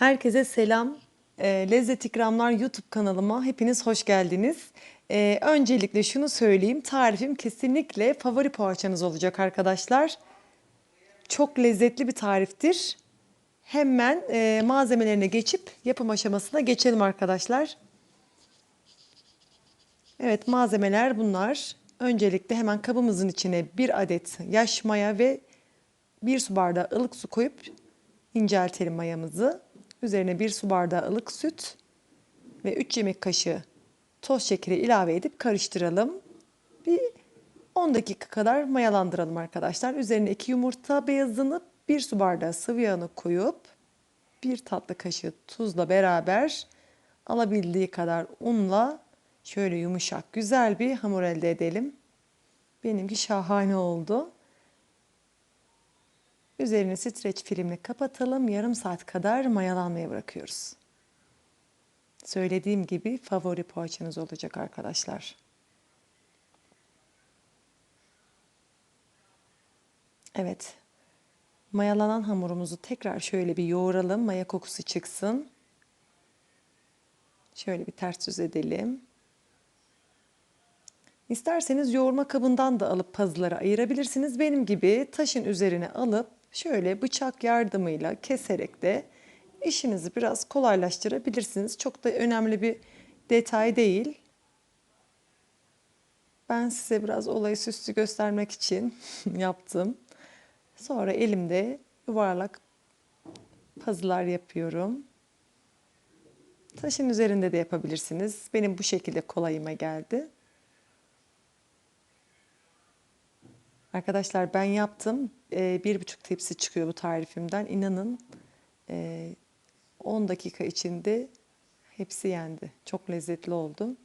Herkese selam. Ee, Lezzet İkramlar YouTube kanalıma hepiniz hoş geldiniz. Ee, öncelikle şunu söyleyeyim. Tarifim kesinlikle favori poğaçanız olacak arkadaşlar. Çok lezzetli bir tariftir. Hemen e, malzemelerine geçip yapım aşamasına geçelim arkadaşlar. Evet malzemeler bunlar. Öncelikle hemen kabımızın içine bir adet yaş maya ve bir su bardağı ılık su koyup inceltelim mayamızı. Üzerine bir su bardağı ılık süt ve 3 yemek kaşığı toz şekeri ilave edip karıştıralım. Bir 10 dakika kadar mayalandıralım arkadaşlar. Üzerine 2 yumurta beyazını, 1 su bardağı sıvı yağını koyup bir tatlı kaşığı tuzla beraber alabildiği kadar unla şöyle yumuşak güzel bir hamur elde edelim. Benimki şahane oldu. Üzerini streç filmle kapatalım. Yarım saat kadar mayalanmaya bırakıyoruz. Söylediğim gibi favori poğaçanız olacak arkadaşlar. Evet. Mayalanan hamurumuzu tekrar şöyle bir yoğuralım. Maya kokusu çıksın. Şöyle bir ters düz edelim. İsterseniz yoğurma kabından da alıp pazıları ayırabilirsiniz. Benim gibi taşın üzerine alıp şöyle bıçak yardımıyla keserek de işinizi biraz kolaylaştırabilirsiniz. Çok da önemli bir detay değil. Ben size biraz olayı süslü göstermek için yaptım. Sonra elimde yuvarlak pazılar yapıyorum. Taşın üzerinde de yapabilirsiniz. Benim bu şekilde kolayıma geldi. Arkadaşlar ben yaptım. Ee, bir buçuk tepsi çıkıyor bu tarifimden. İnanın e, 10 dakika içinde hepsi yendi. Çok lezzetli oldu.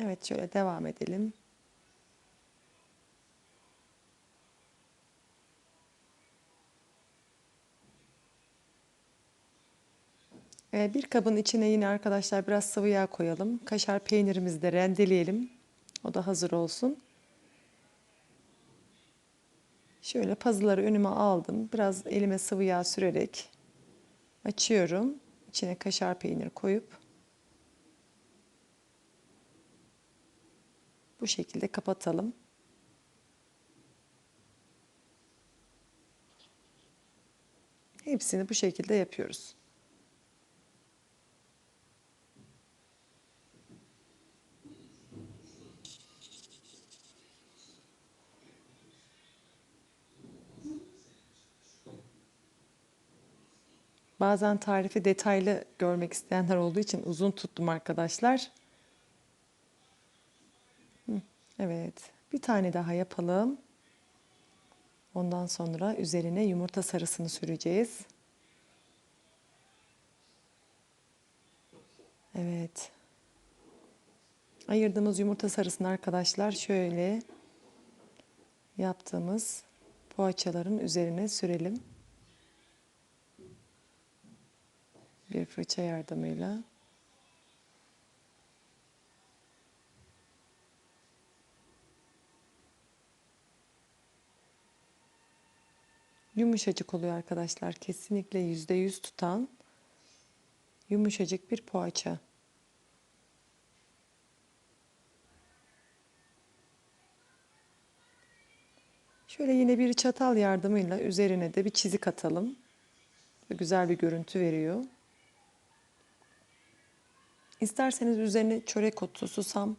Evet şöyle devam edelim. Ee, bir kabın içine yine arkadaşlar biraz sıvı yağ koyalım. Kaşar peynirimizi de rendeleyelim. O da hazır olsun. Şöyle pazıları önüme aldım. Biraz elime sıvı yağ sürerek açıyorum. İçine kaşar peynir koyup bu şekilde kapatalım. Hepsini bu şekilde yapıyoruz. Bazen tarifi detaylı görmek isteyenler olduğu için uzun tuttum arkadaşlar. Evet, bir tane daha yapalım. Ondan sonra üzerine yumurta sarısını süreceğiz. Evet. Ayırdığımız yumurta sarısını arkadaşlar şöyle yaptığımız poğaçaların üzerine sürelim. Bir fırça yardımıyla yumuşacık oluyor arkadaşlar. Kesinlikle yüzde yüz tutan yumuşacık bir poğaça. Şöyle yine bir çatal yardımıyla üzerine de bir çizik atalım. Güzel bir görüntü veriyor. İsterseniz üzerine çörek otu, susam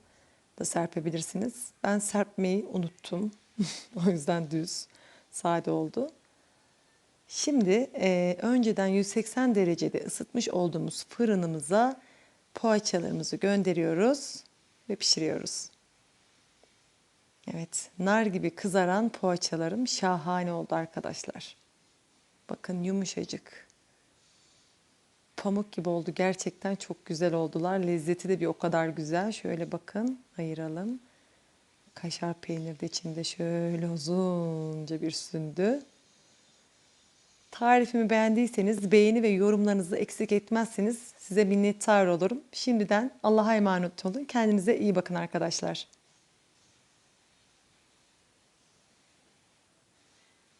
da serpebilirsiniz. Ben serpmeyi unuttum. o yüzden düz, sade oldu. Şimdi e, önceden 180 derecede ısıtmış olduğumuz fırınımıza poğaçalarımızı gönderiyoruz ve pişiriyoruz. Evet, nar gibi kızaran poğaçalarım şahane oldu arkadaşlar. Bakın yumuşacık pamuk gibi oldu. Gerçekten çok güzel oldular. Lezzeti de bir o kadar güzel. Şöyle bakın ayıralım. Kaşar peynir de içinde şöyle uzunca bir sündü. Tarifimi beğendiyseniz beğeni ve yorumlarınızı eksik etmezseniz size minnettar olurum. Şimdiden Allah'a emanet olun. Kendinize iyi bakın arkadaşlar.